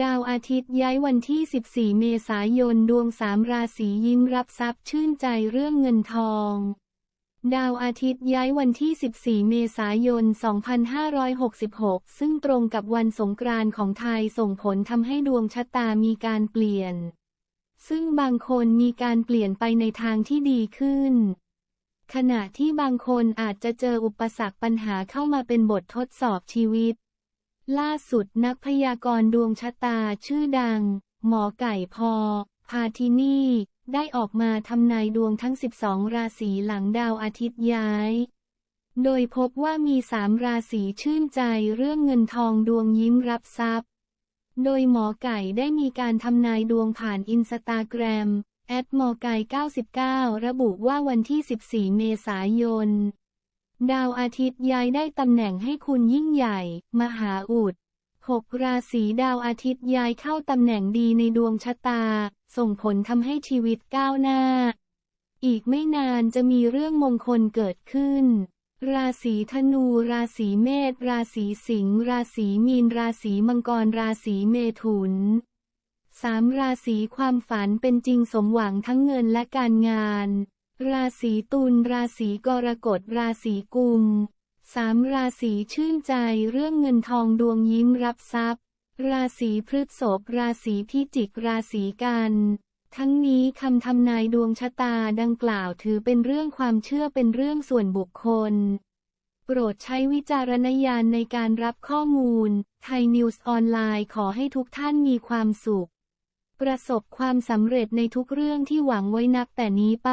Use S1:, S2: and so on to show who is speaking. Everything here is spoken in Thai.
S1: ดาวอาทิตย์ย้ายวันที่ 14 เมษายน ดวงสามราศียิ้มรับทรัพย์ชื่นใจเรื่องเงินทอง ดาวอาทิตย์ย้ายวันที่ 14 เมษายน 2566 ซึ่งตรงกับวันสงกรานต์ของไทยส่งผลทำให้ดวงชะตามีการเปลี่ยน ซึ่งบางคนมีการเปลี่ยนไปในทางที่ดีขึ้น ขณะที่บางคนอาจจะเจออุปสรรคปัญหาเข้ามาเป็นบททดสอบชีวิต ล่าสุดนักพยากรณ์ดวงชะตาชื่อดัง หมอไก่พอ พาทินี่ ได้ออกมาทำนายดวงทั้ง 12 ราศีหลังดาวอาทิตย์ย้าย โดยพบว่ามีสามราศีชื่นใจเรื่องเงินทองดวงยิ้มรับทรัพย์ โดยหมอไก่ได้มีการทำนายดวงผ่านอินสตาแกรมแอดหมอไก่99 ระบุว่าวันที่ 14 เมษายน ดาวอาทิตย์ย้ายได้ตำแหน่งให้คุณยิ่งใหญ่ มหาอุดหกราศีดาวอาทิตย์ย้ายเข้าตำแหน่งดีในดวงชะตา ส่งผลทำให้ชีวิตก้าวหน้า อีกไม่นานจะมีเรื่องมงคลเกิดขึ้น ราศีธนู ราศีเมษ ราศีสิงห์ ราศีมีน ราศีมังกร ราศีเมถุนสามราศีความฝันเป็นจริงสมหวังทั้งเงินและการงาน ราศีตุลราศีกรกฎราศีกุมสามราศีชื่นใจเรื่องเงินทองดวงยิ้มรับทรัพย์ ราศีพฤษภราศีพิจิกราศีกันทั้งนี้คำทำนายดวงชะตาดังกล่าวถือเป็นเรื่องความเชื่อเป็นเรื่องส่วนบุคคล โปรดใช้วิจารณญาณในการรับข้อมูล ไทยนิวส์ออนไลน์ขอให้ทุกท่านมีความสุข ประสบความสำเร็จในทุกเรื่องที่หวังไว้นับแต่นี้ไป